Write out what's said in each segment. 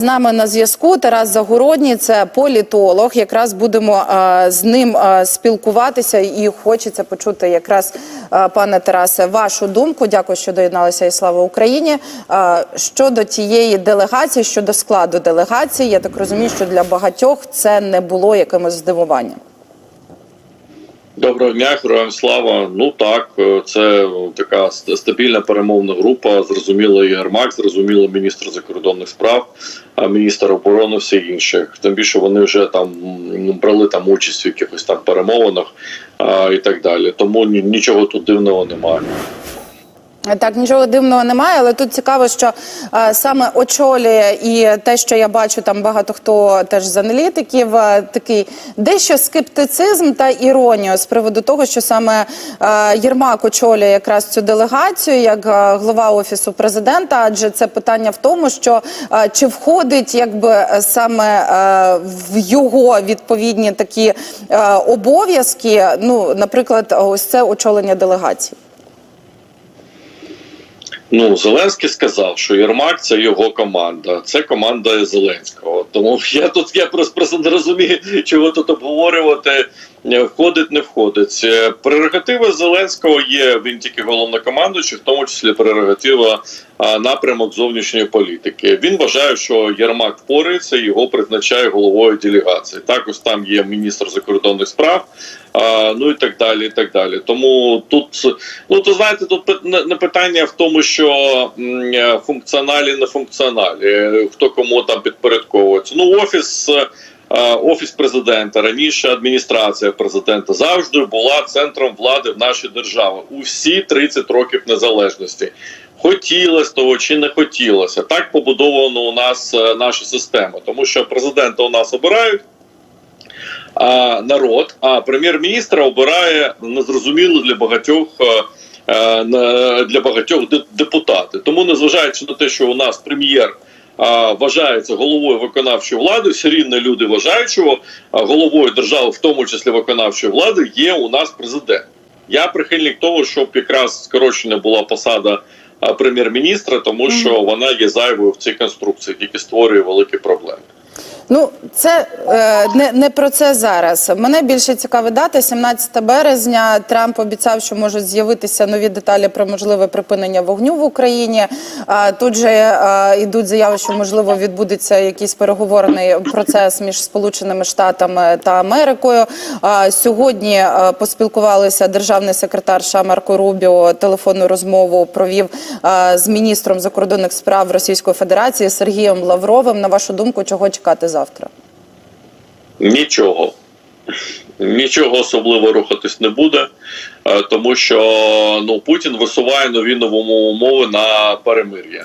З нами на зв'язку Тарас Загородній, це політолог. Якраз будемо е, з ним е, спілкуватися, і хочеться почути якраз, е, пане Тарасе, вашу думку. Дякую, що доєдналися і слава Україні. Е, щодо тієї делегації, щодо складу делегації, я так розумію, що для багатьох це не було якимось здивуванням. Доброго дня, героям слава. Ну так, е, це така стабільна перемовна група. Зрозуміло, і Ермак, зрозуміло, міністр закордонних справ, міністр оборони, всі інших. Тим більше вони вже там брали там участь в якихось там перемовинах і так далі. Тому нічого тут дивного немає. Так, нічого дивного немає, але тут цікаво, що е, саме очолює і те, що я бачу, там багато хто теж з аналітиків, е, такий дещо скептицизм та іронію з приводу того, що саме е, Єрмак очолює якраз цю делегацію як е, глава офісу президента, адже це питання в тому, що е, чи входить якби саме е, в його відповідні такі е, обов'язки, ну, наприклад, ось це очолення делегації. Ну, Зеленський сказав, що Єрмак це його команда, це команда Зеленського. Тому я тут я просто, не розумію, чого тут обговорювати. е, Входить, не входить. Е, Прерогатива Зеленського є. Він тільки головнокомандуючий, в тому числі прерогатива напрямок зовнішньої політики. Він вважає, що Єрмак впорається, його призначає головою делегації. Також там є міністр закордонних справ, ну і так далі. і так далі. Тому тут ну то знаєте, тут не питання в тому, що е, функціоналі, не функціоналі, хто кому там підпорядковується. Ну, офіс. е, Офіс президента раніше адміністрація президента завжди була центром влади в нашій державі у всі 30 років незалежності. Хотілося того чи не хотілося. Так побудовано у нас е, наша система, тому що президента у нас обирають народ, а прем'єр-міністра обирає незрозуміло для багатьох. е, е, Для багатьох депутати, тому незважаючи на те, що у нас прем'єр вважається головою виконавчої влади, все рівно люди вважають, що головою держави, в тому числі виконавчої влади, є у нас президент. Я прихильник того, щоб якраз скорочена була посада прем'єр-міністра, тому що вона є зайвою в цій конструкції, тільки створює великі проблеми. Ну, це е, не, не про це зараз. Мене більше цікавить дата 17 березня. Трамп обіцяв, що можуть з'явитися нові деталі про можливе припинення вогню в Україні. А, тут же е, йдуть заяви, що можливо відбудеться якийсь переговорний процес між Сполученими Штатами та Америкою. А, сьогодні е, поспілкувалися державний секретар США Марко Рубіо. Телефонну розмову провів е, з міністром закордонних справ Російської Федерації Сергієм Лавровим. На вашу думку, чого чекати завтра? Нічого. Нічого особливо рухатись не буде, е, тому що ну Путін висуває нові умови на перемир'я.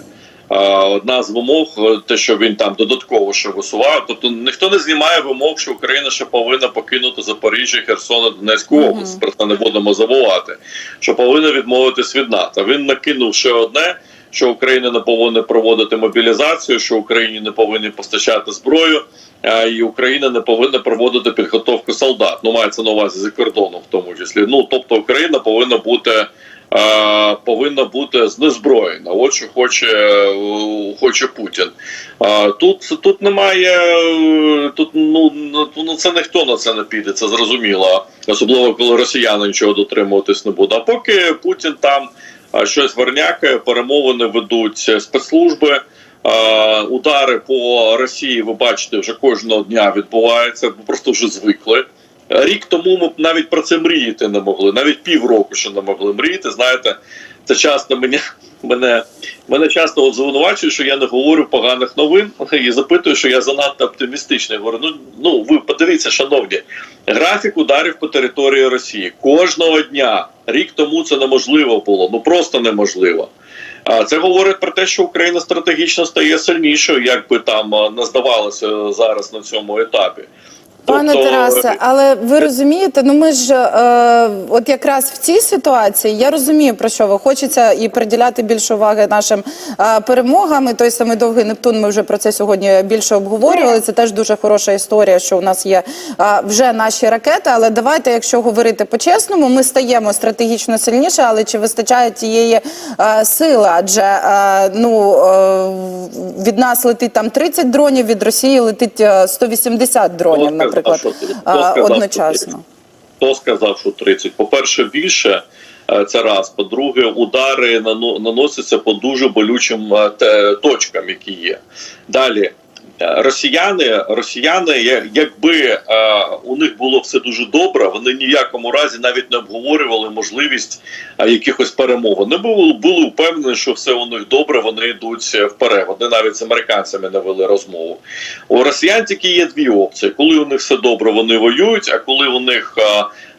Е, Одна з вимог, е, те, що він там додатково ще висував, тобто ніхто не знімає вимог, що Україна ще повинна покинути Запоріжжя, Херсон і Донецьку область. Про це не будемо забувати. Що повинна відмовитись від НАТО. Він накинув ще одне. Що Україна не повинна проводити мобілізацію, що Україні не повинні постачати зброю, а, і Україна не повинна проводити підготовку солдат. Ну мається на увазі за кордоном, в тому числі. Ну тобто Україна повинна бути е, повинна бути знезброєна. От що хоче, е, хоче Путін. Тут тут немає е, тут. Ну ну це ніхто на це не піде. Це зрозуміло, особливо коли росіяни нічого дотримуватись не буде. А поки Путін там щось вернякає, перемовини ведуть спецслужби. Удари по Росії, ви бачите, вже кожного дня відбуваються. Ми просто вже звикли. Рік тому ми навіть про це мріяти не могли, навіть півроку ще не могли мріяти. Знаєте, це часто мене мене, мене часто от звинувачують, що я не говорю поганих новин і запитую, що я занадто оптимістичний. Говорю, ну ну ви подивіться, шановні, графік ударів по території Росії кожного дня. Рік тому це неможливо було, ну просто неможливо. Це говорить про те, що Україна стратегічно стає сильнішою, як би там не здавалося зараз на цьому етапі. Пане Тобто, Тарасе, але ви розумієте, ну ми ж е, от якраз в цій ситуації я розумію про що ви хочеться і приділяти більше уваги нашим е, перемогам. І той самий довгий Нептун. Ми вже про це сьогодні більше обговорювали. Це теж дуже хороша історія, що у нас є е, вже наші ракети. Але давайте, якщо говорити по-чесному, ми стаємо стратегічно сильніше, але чи вистачає тієї е, сили? Адже е, ну е, від нас летить там 30 дронів, від Росії летить е, 180 дронів, Хто сказав, наприклад, а, сказав, що одночасно. Хто сказав, що 30? По-перше, більше е, це раз. По-друге, удари нано- наносяться по дуже болючим е, точкам, які є. Далі. Е, Росіяни, росіяни, якби е, у них було все дуже добре, вони ні в якому разі навіть не обговорювали можливість е, якихось перемог. Вони були, були впевнені, що все у них добре, вони йдуть вперед. Вони навіть з американцями не вели розмову. У росіян тільки є дві опції: коли у них все добре, вони воюють. А коли у них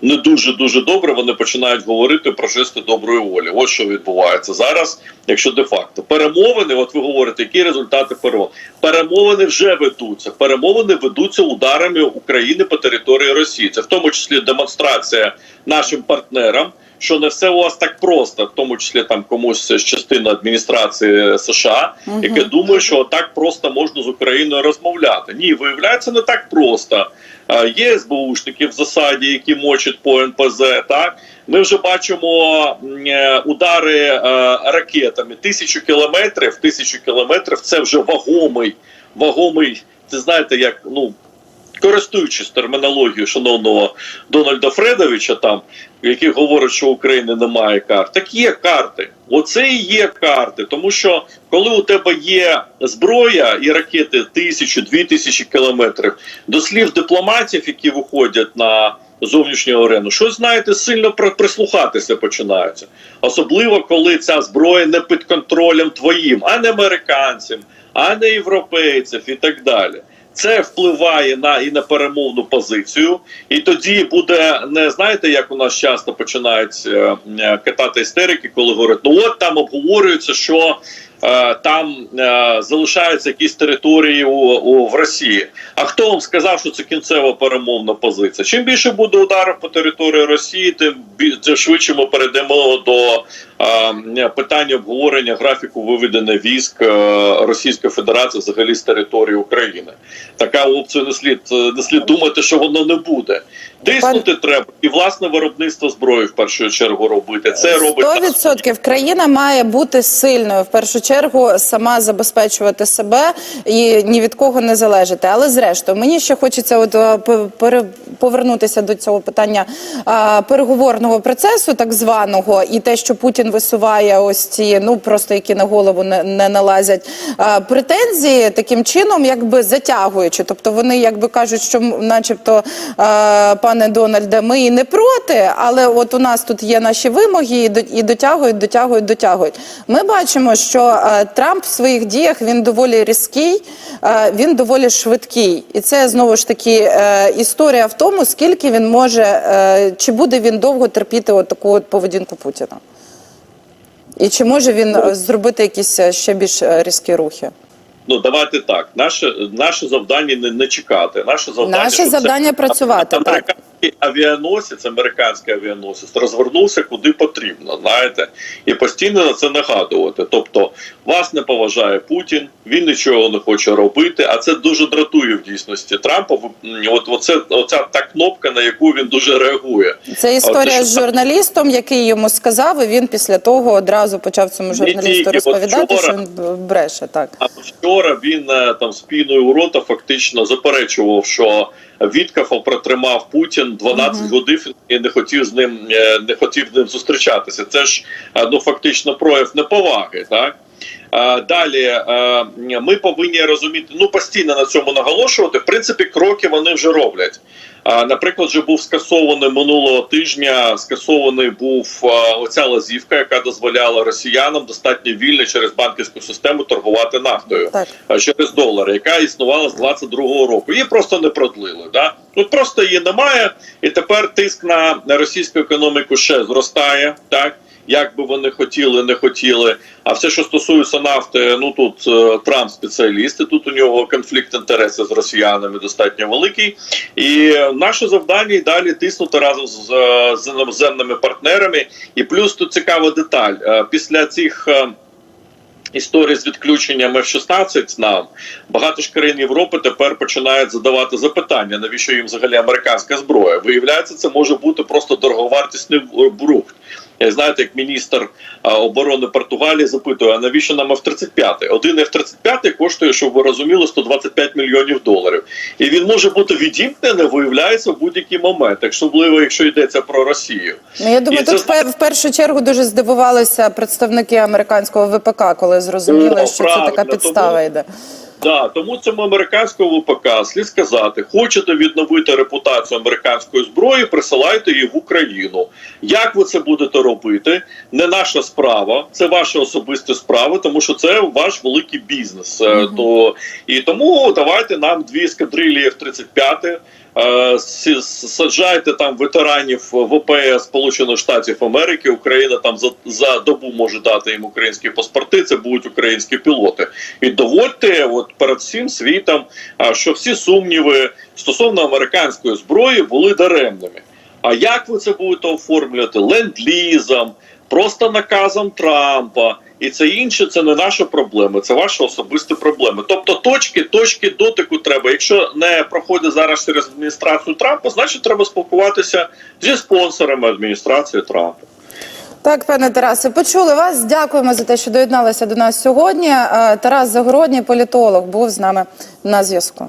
не дуже дуже добре, вони починають говорити про жести доброї волі. Ось що відбувається зараз. Якщо де факто перемовини, от ви говорите, які результати перемовин? Перемовини вже ведуться. Перемовини ведуться ударами України по території Росії. Це в тому числі демонстрація нашим партнерам. Що не все у вас так просто, в тому числі там комусь з частини адміністрації США, Мгм. яке думає, що так просто можна з Україною розмовляти. Ні, виявляється, не так просто. Є СБУшники в засаді, які мочать по НПЗ. Так ми вже бачимо е, удари е, ракетами. Тисячу кілометрів, тисячу кілометрів це вже вагомий, вагомий. Це знаєте, як ну. Користуючись термінологією шановного Дональда Фредовича, там який говорить, що в України немає карт, так є карти. Оце і є карти. Тому що коли у тебе є зброя і ракети тисячу, дві тисячі кілометрів, до слів дипломатів, які виходять на зовнішню арену, щось знаєте, сильно при- прислухатися починаються. Особливо коли ця зброя не під контролем твоїм, а не американцям, а не європейців і так далі. Це впливає на і на перемовну позицію, і тоді буде не знаєте, як у нас часто починають е, е, катати істерики, коли говорять, ну от там обговорюється, що там е, залишаються якісь території у, у в Росії. А хто вам сказав, що це кінцева перемовна позиція? Чим більше буде ударів по території Росії, тим бі- тим швидше ми перейдемо до е, питання обговорення графіку виведення військ е, Російської Федерації взагалі з території України. Така опція не слід е, не слід думати, що воно не буде. Тиснути треба і власне виробництво зброї в першу чергу робити. Це робить Сто відсотків країна має бути сильною. В першу чергу сама забезпечувати себе і ні від кого не залежати. Але зрештою, мені ще хочеться от е, повернутися до цього питання переговорного процесу, так званого, і те, що Путін висуває ось ці, ну просто які на голову не, не налазять претензії, таким чином, якби затягуючи. Тобто вони якби кажуть, що начебто, пане Дональде, ми і не проти, але от у нас тут є наші вимоги, і до- і дотягують, дотягують, дотягують. Ми бачимо, що Трамп в своїх діях він доволі різкий, він доволі швидкий, і це знову ж таки е, історія в тому, скільки він може, е, чи буде він довго терпіти от таку от поведінку Путіна. І чи може він е, зробити якісь е, ще більш е, різкі рухи? Ну давайте так. Наше наше завдання не, не чекати. Наше завдання Наше завдання це- працювати, так. Авіаносець, американський авіаносець розвернувся куди потрібно. Знаєте, і постійно на це нагадувати. Тобто, вас не поважає Путін, він нічого не хоче робити. А це дуже дратує в дійсності Трампа. От оце оця та кнопка, на яку він дуже реагує. Це історія з журналістом, який йому сказав, і він після того одразу почав цьому журналісту тільки, розповідати, вчора- що він бреше. Так А вчора він е, там спіною у рота фактично заперечував, що Віткафа протримав Путін 12 годин і не хотів з ним е, не хотів з ним зустрічатися. Це ж е, ну фактично прояв неповаги, так. Е, Далі ми повинні розуміти, ну постійно на цьому наголошувати. В принципі, кроки вони вже роблять. Наприклад, вже був скасований минулого тижня. Скасований був оця лазівка, яка дозволяла росіянам достатньо вільно через банківську систему торгувати нафтою так. через долари, яка існувала з 22-го року. Її просто не продлили. Да? Ну просто її немає, і тепер тиск на російську економіку ще зростає. Так як би вони хотіли, не хотіли. А все, що стосується нафти, ну тут е, Трамп спеціаліст, і тут у нього конфлікт інтересів з росіянами достатньо великий. І наше завдання і далі тиснути разом з, з іноземними партнерами. І плюс тут цікава деталь. Е, Після цих. е, Історії з відключенням F-16 нам багато ж країн Європи тепер починають задавати запитання, навіщо їм взагалі американська зброя. Виявляється, це може бути просто дороговартісний брухт. Я знаєте, як міністр оборони Португалії запитує, а навіщо нам F-35? Один F-35 коштує, щоб ви розуміли, 125 мільйонів доларів. І він може бути відімкнений, виявляється, в будь-який момент, особливо, якщо йдеться про Росію. Ну, я думаю, І тут пер- в першу чергу дуже здивувалися представники американського ВПК, коли зрозуміли, Ну, що це така підстава тому- йде. Да, тому цьому американському ВПК слід сказати, хочете відновити репутацію американської зброї, присилайте її в Україну. Як ви це будете робити? Не наша справа, це ваша особиста справа, тому що це ваш великий бізнес. Е, То і тому давайте нам дві ескадрилі F-35, е, сі- саджайте там ветеранів ВПС Сполучених Штатів Америки. Україна там за, за добу може дати їм українські паспорти. Це будуть українські пілоти. І доводьте от перед всім світом, що всі сумніви стосовно американської зброї були даремними. А як ви це будете оформлювати? Ленд-лізом, просто наказом Трампа. І це інше, це не наша проблема, це ваші особисті проблеми. Тобто точки, точки дотику треба. Якщо не проходить зараз через адміністрацію Трампа, значить треба спілкуватися зі спонсорами адміністрації Трампа. Так, пане Тарасе, почули вас. Дякуємо за те, що доєдналися до нас сьогодні. Е, Тарас Загородній, політолог, був з нами на зв'язку.